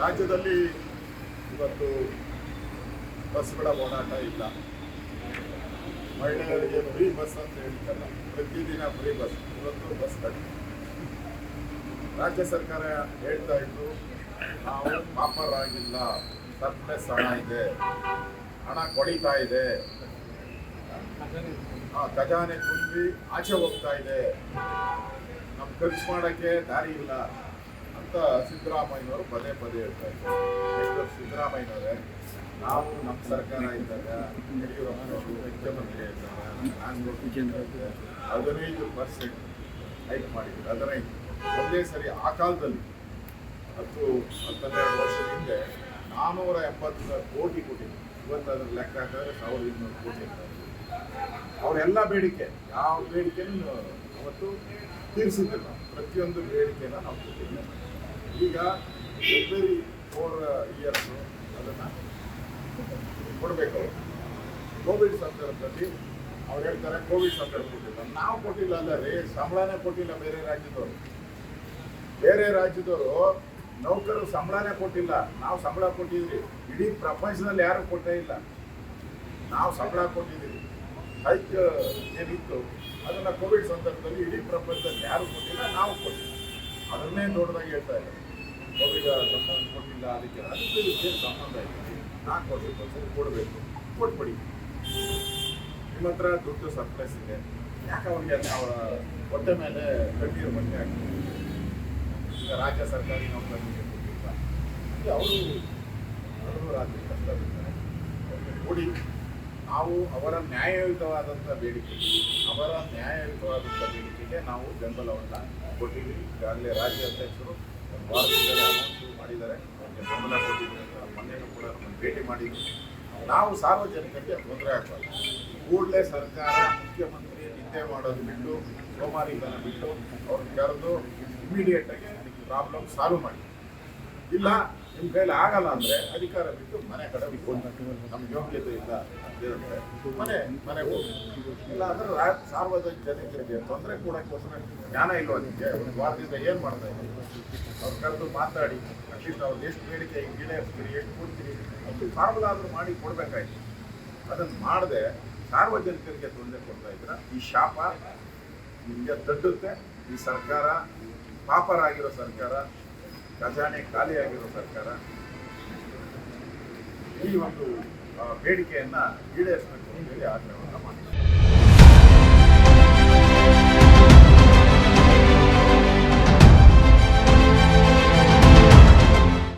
ರಾಜ್ಯದಲ್ಲಿ ಇವತ್ತು ಬಸ್ಗಳ ಓಡಾಟ ಇಲ್ಲ. ಮಹಿಳೆಯರಿಗೆ ಫ್ರೀ ಬಸ್ ಅಂತ ಹೇಳ್ತಲ್ಲ ಪ್ರತಿದಿನ ಫ್ರೀ ಬಸ್, ಇವತ್ತು ಬಸ್ ಕಡಿಮೆ ರಾಜ್ಯ ಸರ್ಕಾರ ಹೇಳ್ತಾ ಇದ್ರು, ನಾವು ಪಾಪರ್ ಆಗಿಲ್ಲ ಸರ್ಪ್ಲೆಸ್ ಹಣ ಇದೆ, ಹಣ ಕೊಡಿತಾ ಇದೆ. ಆ ಖಜಾನೆ ತುಂಬಿ ಆಚೆ ಹೋಗ್ತಾ ಇದೆ. ನಮ್ಗೆ ಖರ್ಚು ಮಾಡೋಕ್ಕೆ ದಾರಿ ಇಲ್ಲ. ಅಂತ ಸಿದ್ದರಾಮಯ್ಯವರು ಪದೇ ಪದೇ ಹೇಳ್ತಾ ಇದ್ದಾರೆ. ಎಷ್ಟು ಸಿದ್ದರಾಮಯ್ಯನವರೇ, ನಾವು ನಮ್ಮ ಸರ್ಕಾರ ಇದ್ದಾಗ ಯಡಿಯೂರಪ್ಪನವರು ಮುಖ್ಯಮಂತ್ರಿ ಇದ್ದಾಗ ಹದಿನೈದು ಪರ್ಸೆಂಟ್ ಹೈಕ್ ಮಾಡಿದ್ರು. ಹದಿನೈದು. ಒಂದೇ ಸರಿ ಆ ಕಾಲದಲ್ಲಿ, ಹತ್ತು ಹತ್ತೆರಡು ವರ್ಷದ ಹಿಂದೆ ನಾನ್ನೂರ ಎಪ್ಪತ್ತು ಕೋಟಿ ಕೊಟ್ಟಿದ್ರು. ಇವತ್ತು ಅದರ ಲೆಕ್ಕ ಹಾಕಿದ್ರೆ ಸಾವಿರದ ಇನ್ನೂರು ಕೋಟಿ ಅಂತ. ಅವರೆಲ್ಲ ಬೇಡಿಕೆ, ಯಾವ ಬೇಡಿಕೆನೂ ಅವತ್ತು ತೀರಿಸಿದ್ದಿಲ್ಲ. ಪ್ರತಿಯೊಂದು ಬೇಡಿಕೆನ ನಾವು ಕೊಟ್ಟಿಲ್ಲ ಈಗ ಎವ್ರಿ ಫೋರ್ ಇಯರ್ಸ್ ಅದನ್ನು ಕೊಡಬೇಕು ಕೋವಿಡ್ ಸಂದರ್ಭದಲ್ಲಿ ಅವ್ರು ಹೇಳ್ತಾರೆ ಕೋವಿಡ್ ಸಂದರ್ಭ ಕೊಟ್ಟಿಲ್ಲ ನಾವು ಕೊಟ್ಟಿಲ್ಲ ಅಲ್ಲ ರೀ, ಸಂಬಳನೇ ಕೊಟ್ಟಿಲ್ಲ ಬೇರೆ ರಾಜ್ಯದವರು. ಬೇರೆ ರಾಜ್ಯದವರು ನೌಕರರು ಸಂಬಳನೇ ಕೊಟ್ಟಿಲ್ಲ. ನಾವು ಸಂಬಳ ಕೊಟ್ಟಿದ್ರಿ ಇಡೀ ಪ್ರಪಂಚದಲ್ಲಿ ಯಾರು ಕೊಟ್ಟೇ ಇಲ್ಲ. ನಾವು ಸಂಬಳ ಕೊಟ್ಟಿದ್ದೀವಿ ಹೈಕ್ ಏನಿತ್ತು, ಅದನ್ನ ಕೋವಿಡ್ ಸಂದರ್ಭದಲ್ಲಿ ಇಡೀ ಪ್ರಪಂಚದಲ್ಲಿ ಯಾರು ಕೊಟ್ಟಿಲ್ಲ, ನಾವು ಕೊಟ್ಟಿಲ್ಲ. ಅದನ್ನೇ ದೊಡ್ಡದಾಗಿ ಹೇಳ್ತಾ ಇದ್ದಾರೆ. ಕೋವಿಡ್ ಸಂಬಂಧ ಕೊಟ್ಟಿಲ್ಲ ಅದಕ್ಕೆ ಅದಕ್ಕೆ ಏನು ಸಂಬಂಧ ಇದೆ ನಾಲ್ಕು ವರ್ಷಕ್ಕೆ ಒಂದ್ಸರಿ ಕೊಡಬೇಕು. ಕೊಟ್ಬಿಡಿ. ನಿಮ್ಮ ಹತ್ರ ದುಡ್ಡು ಸರ್ಪ್ಲಸ್ ಇದೆ. ಯಾಕೆ ಅವ್ರಿಗೆ ಅವರ ಹೊಟ್ಟೆ ಮೇಲೆ ಕಣ್ಣೀರು ಬಂದೆ ಆಗ್ತದೆ ರಾಜ್ಯ ಸರ್ಕಾರಿ ನೌಕರರಿಗೆ ಕೊಟ್ಟಿಲ್ಲ. ಹೀಗೆ ಅವರು ಅವರು ರಾಜ್ಯ ಕಷ್ಟ ಅವ್ರಿಗೆ ಕೊಡಿ ನಾವು ಅವರ ನ್ಯಾಯಯುತವಾದಂಥ ಬೇಡಿಕೆ, ಅವರ ನ್ಯಾಯಯುತವಾದಂಥ ಬೇಡಿಕೆಗೆ ನಾವು ಬೆಂಬಲವನ್ನು ಕೊಟ್ಟಿದ್ದೀವಿ. ಈಗಾಗಲೇ ರಾಜ್ಯ ಅಧ್ಯಕ್ಷರು ಮಾಡಿದ್ದಾರೆ ಕೂಡ ಭೇಟಿ ಮಾಡಿ ನಾವು ಸಾರ್ವಜನಿಕರಿಗೆ ತೊಂದರೆ ಆಗಬಾರ್ದು. ಕೂಡಲೇ ಸರ್ಕಾರ ಮುಖ್ಯಮಂತ್ರಿ ನಿದ್ದೆ ಮಾಡೋದು ಬಿಟ್ಟು ಸೋಮಾರಿತನ ಬಿಟ್ಟು ಅವ್ರನ್ನ ಕರೆದು ಇಮಿಡಿಯೇಟ್ ಆಗಿ ಪ್ರಾಬ್ಲಮ್ ಸಾಲ್ವ್ ಮಾಡಿ. ಇಲ್ಲ ನಿಮ್ಮ ಕೈಲಿ ಆಗಲ್ಲ ಅಂದರೆ ಅಧಿಕಾರ ಬಿಟ್ಟು ಮನೆ ಕಡೆ ನಮ್ಮ ಯೋಗ್ಯತೆ ಇಲ್ಲ ಮನೆ ಮನೆ ಹೋಗಿ. ಇಲ್ಲ ಅಂದ್ರೆ ಸಾರ್ವಜನಿಕ ಜನರಿಗೆ ತೊಂದರೆ ಕೊಡಕ್ಕೋಸ್ಕರ ಜ್ಞಾನ ಇಲ್ಲೋ ಅದಕ್ಕೆ ಒಂದು ವಾರದಿಂದ ಏನು ಮಾಡ್ತಾ ಇದ್ದೀವಿ ಅವ್ರು ಕರೆದು ಮಾತಾಡಿ, ಅಟ್ಲೀಸ್ಟ್ ಅವ್ರು ಎಷ್ಟು ಬೇಡಿಕೆ ಈಡೇರಿಸ್ತೀರಿ, ಎಷ್ಟು ಕೊಡ್ತೀರಿ, ಅಷ್ಟು ಫಾರ್ಮುಲಾ ಮಾಡಿ ಕೊಡ್ಬೇಕಾಯ್ತು. ಅದನ್ನು ಮಾಡದೆ ಸಾರ್ವಜನಿಕರಿಗೆ ತೊಂದರೆ ಕೊಡ್ತಾ ಇದ್ರ ಈ ಶಾಪ ನಿಮಗೆ ದಡ್ಡುತ್ತೆ. ಈ ಸರ್ಕಾರ ಪಾಪರಾಗಿರೋ ಸರ್ಕಾರ ಖಜಾನೆ ಖಾಲಿಯಾಗಿರೋ ಸರ್ಕಾರ ಈ ಒಂದು ಬೇಡಿಕೆಯನ್ನು ಈಡೇರಿಸಬೇಕು ಅಂತೇಳಿ ಆಗ್ರಹ